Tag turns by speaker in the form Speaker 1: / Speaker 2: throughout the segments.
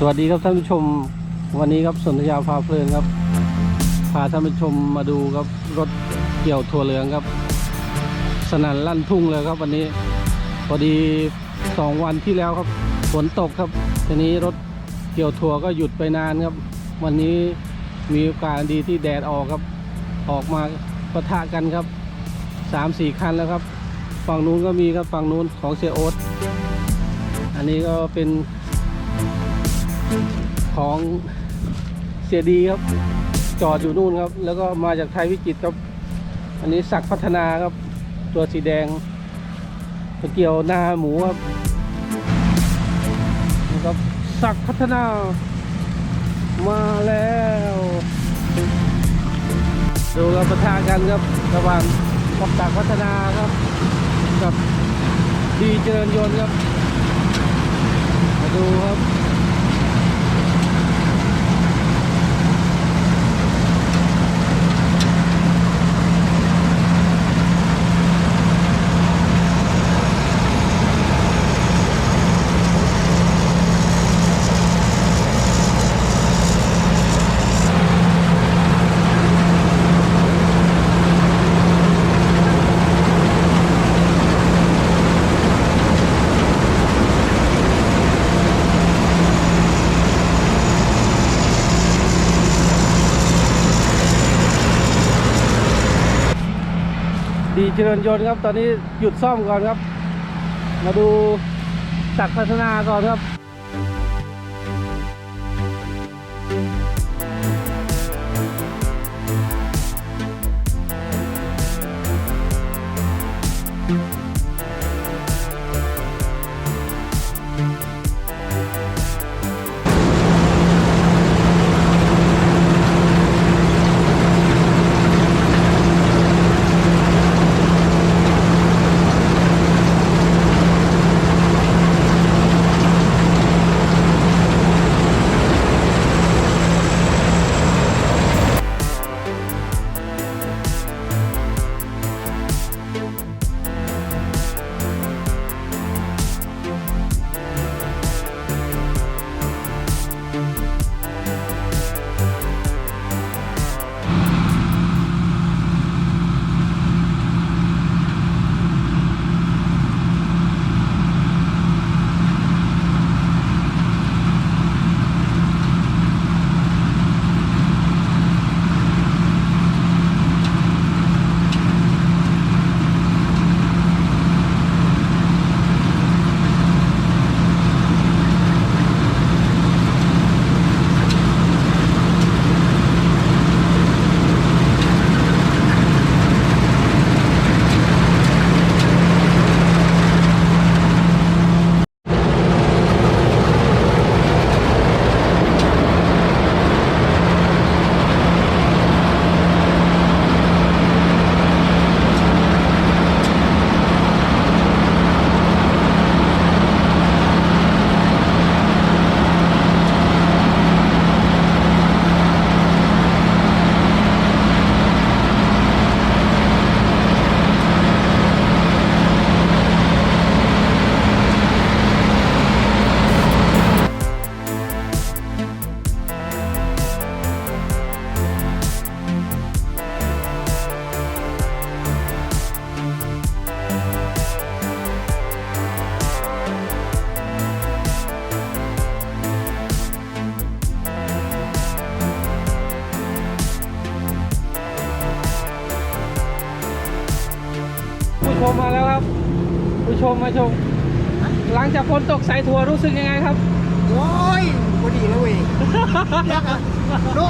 Speaker 1: สวัสดีครับท่านผู้ชมวันนี้ครับสนธยาพาเพลินครับพาท่านผู้ชมมาดูครับรถเกี่ยวถั่วเหลืองครับ สนั่นลั่นทุ่งเลยครับวันนี้พอดีสองวันที่แล้วครับฝนตกครับ ทีนี้รถเกี่ยวถั่วก็หยุดไปนานครับ วันนี้มีโอกาสดีที่แดดออกครับ ออกมาประทะกันครับสามสี่คันแล้วครับ ฝั่งนู้นก็มีครับฝั่งนู้นของเสียโอ๊ตอันนี้ก็เป็น ของเสียดีครับ จอดอยู่นู่นครับ แล้วก็มาจากไทยวิจิตครับ อันนี้สักพัฒนาครับ ตัวสีแดงเป็นเกี่ยวหน้าหมูครับนะครับสักพัฒนามาแล้ว ดูเราประทากันครับระหว่างกับสักพัฒนาครับ กับดีเจริญยนต์ครับมาดูครับ เจริญยนต์ครับ ตอนนี้หยุดซ่อมก่อนครับ มาดูจักพัฒนาก่อนครับ ชมมาแล้วครับ ผู้ชมมาชม หลังจากฝนตกใส่ถั่วรู้สึกยังไงครับ
Speaker 2: โอ้ยพอดีแล้วเว้ยยักษ์อะโน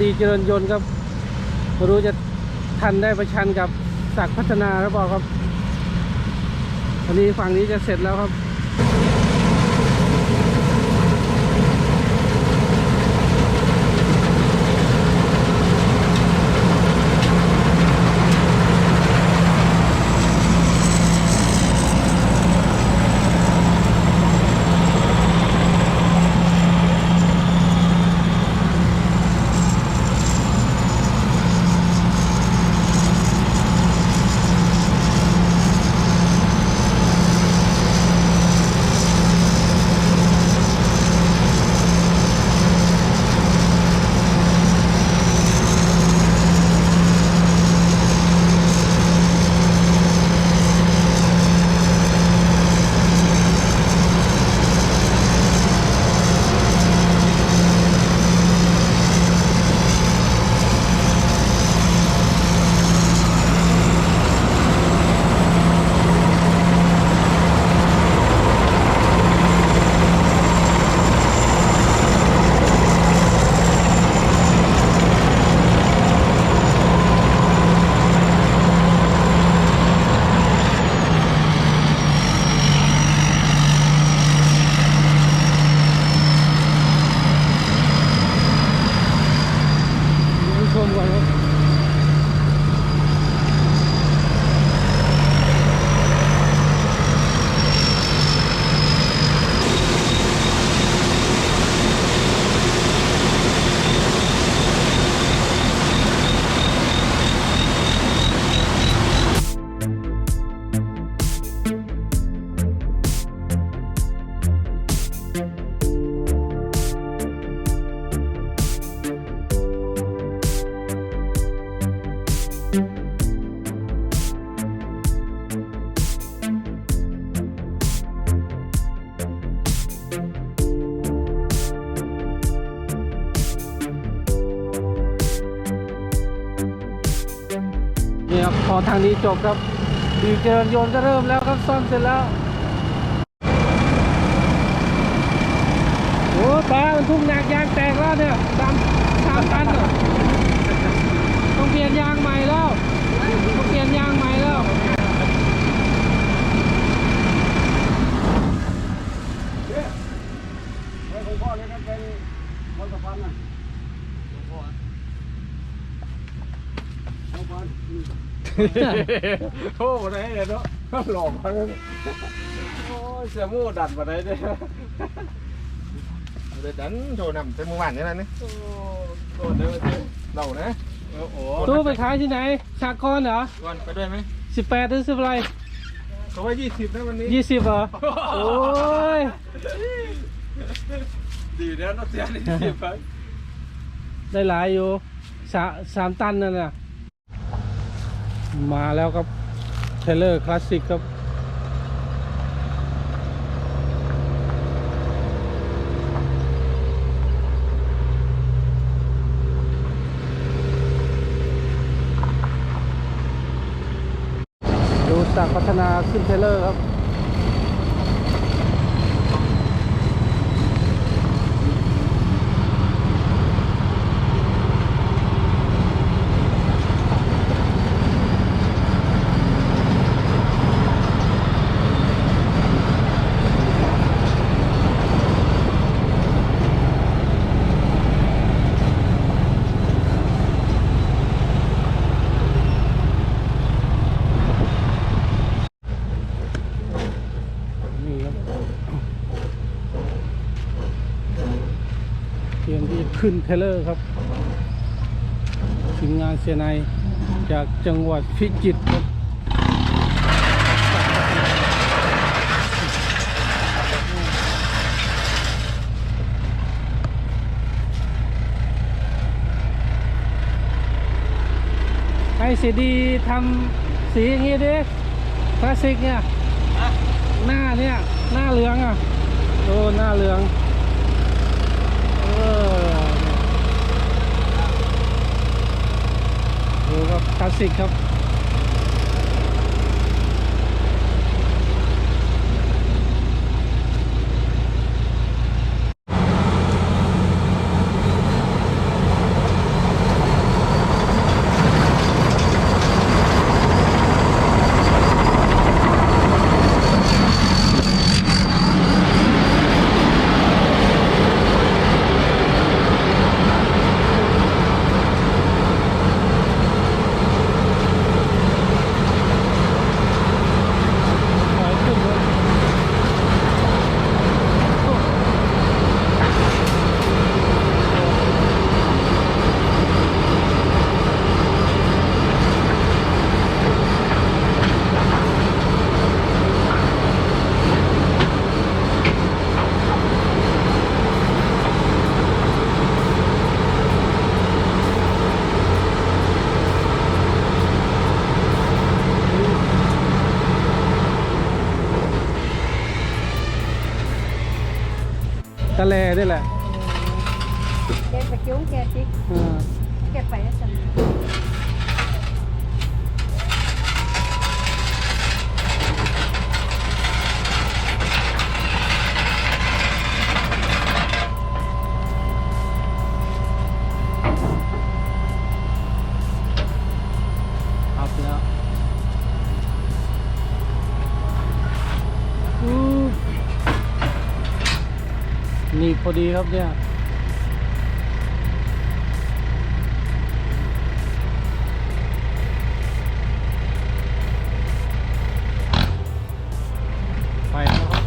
Speaker 1: ดีเจริญยนต์ครับไม่รู้จะทันได้ประชันกับศักพัฒนาหรือเปล่าครับวันนี้ฝั่งนี้จะเสร็จแล้วครับ นี่ครับพอทางนี้จบครับดีเจริญยนต์ก็เริ่มแล้วครับซ่อมเสร็จแล้วโอ้ป้ามันทุ่งหนักยางแตกแล้วเนี่ยสามสามตันเหรอ ต้องเปลี่ยนยางใหม่แล้วต้องเปลี่ยนยางใหม่แล้ว
Speaker 2: ไอ้ของพ่อเนี่ยก็เป็นคนสะพานน่ะของพ่ออืม
Speaker 3: โอ้มาได้เนาะหลอกมาเลยโอ้ยเสียมูดัดมาได้เนี่ย
Speaker 2: เดี๋ยวดันโชว์นำเป็นหมู่บ้านนี่นะนี่
Speaker 3: โอ้โหเดิน
Speaker 2: เรานะ
Speaker 3: โอ้โห
Speaker 1: ตู้ไปขายที่ไหนสากรณ์เหรอ
Speaker 3: ก่อนไปด้วยไหม
Speaker 1: สิบแปดหรือสิบอะไร
Speaker 3: เขาว่ายี่สิบนะวันนี้
Speaker 1: ยี่สิบเหรอโอ้ย
Speaker 3: ดีแล้วนักเสียนี่สิบไป
Speaker 1: ได้หลายอยู่สาสามตันนั่นน่ะมาแล้วครับเทเลอร์คลาสสิกครับ จากพัฒนาขึ้นเทเลอร์ครับ นี่ครับเตรียมที่จะ ขึ้นเทเลอร์ครับทีมงานเสียนจากจังหวัดพิจิตรครับให้สีดีทำสีอย่างนี้ดิคลาสสิกเนี่ย หน้าเนี่ย หน้าเหลืองอะ โอ้หน้าเหลือง เออดูครับค ลาสสิกครับะแลนี่แหละ
Speaker 4: แกไปกิ้วแกจิก
Speaker 1: อ่า
Speaker 4: แกไปแล้วจัง
Speaker 1: พอดีครับเนี่ยไปแล้วครับ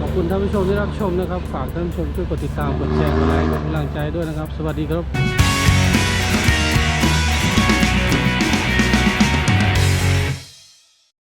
Speaker 1: ขอบคุณท่านผู้ชมที่รับชมนะครับ ฝากท่านผู้ชมช่วยกดติดตาม กดแชร์ กดไลค์ กดกำลังใจด้วยนะครับ สวัสดีครับ